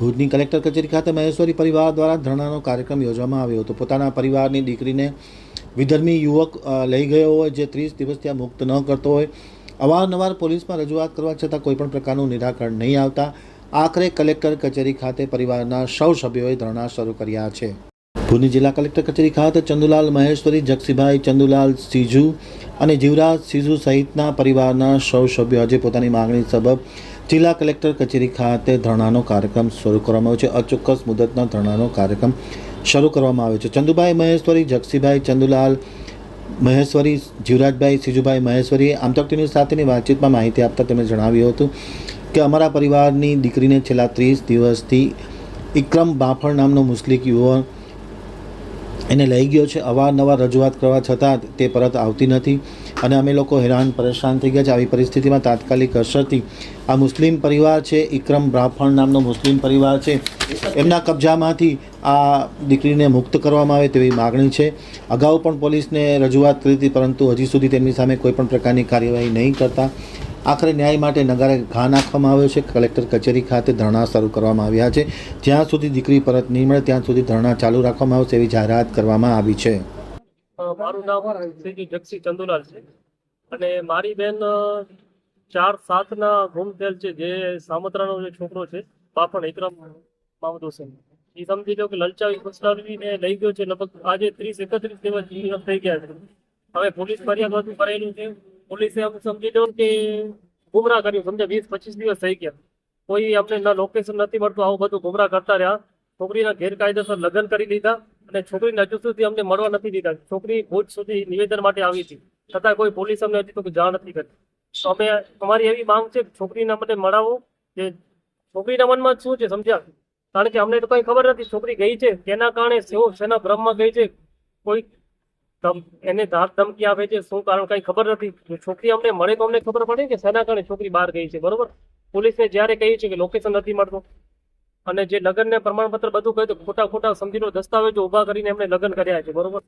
ભુજની કલેક્ટર કચેરી ખાતે મહેશ્વરી પરિવાર દ્વારા ધરણાનો કાર્યક્રમ યોજવામાં આવ્યો હતો. પોતાના પરિવારની દીકરીને વિધર્મી યુવક લઈ ગયો હોય જે ત્રીસ દિવસ ત્યાં મુક્ત ન કરતો હોય. અવારનવાર પોલીસમાં રજૂઆત કરવા છતાં કોઈપણ પ્રકારનું નિરાકરણ નહીં આવતા. આખરે કલેક્ટર કચેરી ખાતે પરિવારના સૌ સભ્યોએ ધરણા શરૂ કર્યા છે. ભુજની જિલ્લા કલેક્ટર કચેરી ખાતે ચંદુલાલ મહેશ્વરી, જગસીભાઈ ચંદુલાલ સીજુ અને જીવરાજ સીજુ સહિતના પરિવારના સૌ સભ્યો આજે પોતાની માંગણી સબબ જિલ્લા કલેક્ટર કચેરી ખાતે ધરણાનો કાર્યક્રમ શરૂ કરવામાં આવ્યો છે. અચોક્કસ મુદતના ધરણાનો કાર્યક્રમ શરૂ કરવામાં આવ્યો છે. ચંદુભાઈ મહેશ્વરી, જગસીભાઈ ચંદુલાલ મહેશ્વરી, જીવરાજભાઈ સિજુભાઈ મહેશ્વરીએ આમતક ટીવી સાથેની વાતચીતમાં માહિતી આપતા તેમણે જણાવ્યું હતું કે અમારા પરિવારની દીકરીને છેલ્લા ત્રીસ દિવસથી ઇક્રમ બાફળ નામનો મુસ્લિક યુવક એને લઈ ગયો છે. અવારનવાર રજૂઆત કરવા છતાં તે પરત આવતી નથી અને અમે લોકો હેરાન પરેશાન થઈ ગયા છે. આવી પરિસ્થિતિમાં તાત્કાલિક અસરથી આ મુસ્લિમ પરિવાર છે, ઇક્રમ બ્રાહ્મણ નામનો મુસ્લિમ પરિવાર છે. એમના કબજામાંથી આ દીકરીને મુક્ત કરવામાં આવે તેવી માગણી છે. અગાઉ પણ પોલીસને રજૂઆત કરી હતી, પરંતુ હજી સુધી તેમની સામે કોઈ પણ પ્રકારની કાર્યવાહી નહીં કરતા. આખરે ન્યાય માટે નગારે ઘા નાખવામાં આવ્યો છે. કલેક્ટર કચેરી ખાતે ધરણા શરૂ કરવામાં આવ્યા છે. જ્યાં સુધી દીકરી પરત નહીં મળે, ત્યાં સુધી ધરણા ચાલુ રાખવામાં આવશે એવી જાહેરાત કરવામાં આવી છે. મારું નામ શ્રી જગસી ચંદુલાલ છે અને મારી બેન ચાર સાતના ગુમ થયેલ છે, જે સામત્રાનો જે છોકરો છે પાપણ ઇકરમ મામદ હુસેન એ સમજી લો કે લલચાવી ફસલાવીને લઈ ગયો છે. લગભગ આજે ત્રીસ એકત્રીસ દિવસ થઈ ગયા છે. હવે પોલીસ ફરિયાદ હતું કરેલું છે. પોલીસે આપણે સમજી દઉં કે ગુમરા કર્યું. સમજે વીસ પચીસ દિવસ થઈ ગયા. કોઈ આપણે લોકેશન નથી મળતું. આવું બધું ગુમરા કરતા રહ્યા. છોકરીના ગેરકાયદેસર લગ્ન કરી લીધા અને છોકરીને હજુ સુધી અમને મળવા નથી દીધા. છોકરી ભુજ સુધી નિવેદન માટે આવી હતી. છતાં કોઈ પોલીસ અમને હજી તો જાણ નથી કરી. તો અમે અમારી એવી માંગ છે કે છોકરીને અમને મળાવો. કે છોકરીના મનમાં શું છે સમજ્યા? કારણ કે અમને તો કઈ ખબર નથી. છોકરી ગઈ છે. તેના કારણે શું શેના ભ્રમમાં ગઈ છે. કોઈ એને ધાક ધમકી આપે છે, શું કારણ કઈ ખબર નથી. છોકરી અમને મળે તો અમને ખબર પડે કે શેના કારણે છોકરી બહાર ગઈ છે, બરોબર? પોલીસને જ્યારે કહી છે કે લોકેશન નથી મળતું, અને જે લગ્નને પ્રમાણપત્ર બધું કહ્યું ખોટા ખોટા સમજી લો દસ્તાવેજો ઊભા કરીને એમને લગ્ન કર્યા છે, બરોબર?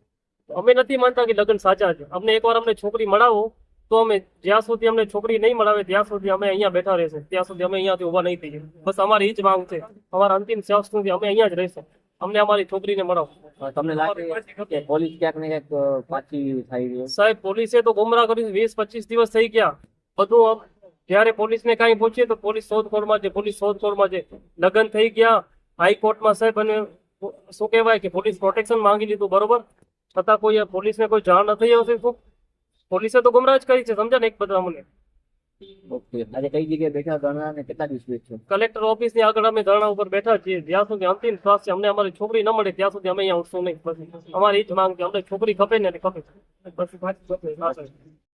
અમે નથી માનતા કે લગ્ન સાચા છે. અમને એકવાર અમને છોકરી મળાવો તો અમે જ્યાં સુધી અમને છોકરી નહીં મળાવે ત્યાં સુધી અમે અહીંયા બેઠા રહેશે. ત્યાં સુધી અમે અહીંયાથી ઊભા નહીં થઈએ. બસ અમારી એ જ માંગ છે. અમારા અંતિમ શ્વાસ સુધી અમે અહીંયા જ રહીશું. અમને અમારી છોકરીને મળો. તમને લાગે કે પોલીસ ક્યાંક ને ક્યાંક પાછી થઈ ગઈ સાહેબ પોલીસે તો ગુમરાહ કરી વીસ પચીસ દિવસ થઈ ગયા. બધું જયારે પોલીસને કાંઈ પૂછીએ તો પોલીસ શોધખોળમાં છે પોલીસ શોધખોળમાં છે. લગ્ન થઈ ગયા. હાઈકોર્ટમાં સાહેબ અને શું કહેવાય કે પોલીસ પ્રોટેક્શન માંગી લીધું બરોબર? છતાં કોઈ પોલીસને કોઈ જાણ નથી હશે શું? પોલીસે તો ગુમરાહ જ કરી છે સમજ્યા ને એક બધા અમને ઓકે. આજે કઈ જગ્યાએ બેઠા ધરણા ને કેટલા દિવસ બેઠો? કલેક્ટર ઓફિસની આગળ અમે ધરણા ઉપર બેઠા છીએ. જ્યાં સુધી અંતિમ શ્વાસ છે અમને અમારી છોકરી ન મળે ત્યાં સુધી અમે અહીંયા ઉઠશું નહીં. અમારી એ જ માંગ છે અમને છોકરી ખપે ને ખપે. બસ.